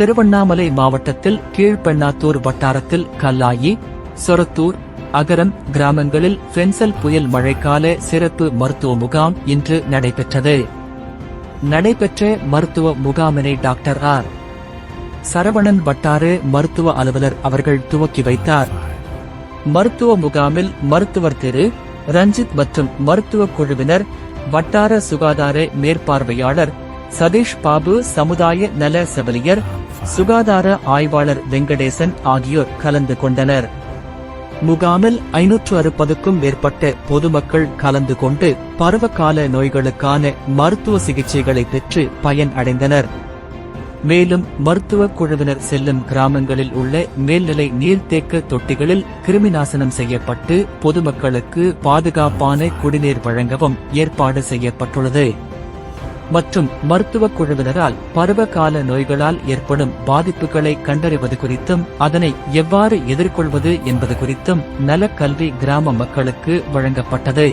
திருவண்ணாமலை மாவட்டத்தில் கீழ்பெண்ணாத்தூர் வட்டாரத்தில் கல்லாயி சொரத்தூர் அகரம் கிராமங்களில் பென்சல் புயல் மழைக்கால சிறப்பு மருத்துவ முகாம் இன்று நடைபெற்றது. நடைபெற்ற மருத்துவ முகாமினை டாக்டர் ஆர். சரவணன் வட்டார மருத்துவ அலுவலர் அவர்கள் துவக்கி வைத்தார். மருத்துவ முகாமில் மருத்துவர் திரு. ரஞ்சித் மற்றும் மருத்துவ குழுவினர் வட்டார சுகாதார மேற்பார்வையாளர் சதீஷ் பாபு சமுதாய நல செவிலியர் சுகாதார ஆய்வாளர் வெங்கடேசன் ஆகியோர் கலந்து கொண்டனர். முகாமில் ஐநூற்று அறுபதுக்கும் மேற்பட்ட பொதுமக்கள் கலந்து கொண்டு பருவகால நோய்களுக்கான மருத்துவ சிகிச்சைகளை பெற்று பயன் அடைந்தனர். மேலும் மருத்துவ குழுவினர் செல்லும் கிராமங்களில் உள்ள மேல்நிலை நீர்த்தேக்க தொட்டிகளில் கிருமிநாசனம் செய்யப்பட்டு பொதுமக்களுக்கு பாதுகாப்பான குடிநீர் வழங்கவும் ஏற்பாடு செய்யப்பட்டுள்ளது. மற்றும் மருத்துவ குழுவினரால் பருவகால நோய்களால் ஏற்படும் பாதிப்புகளை கண்டறிவது குறித்தும் அதனை எவ்வாறு எதிர்கொள்வது என்பது குறித்தும் நலக்கல்வி கிராம மக்களுக்கு வழங்கப்பட்டது.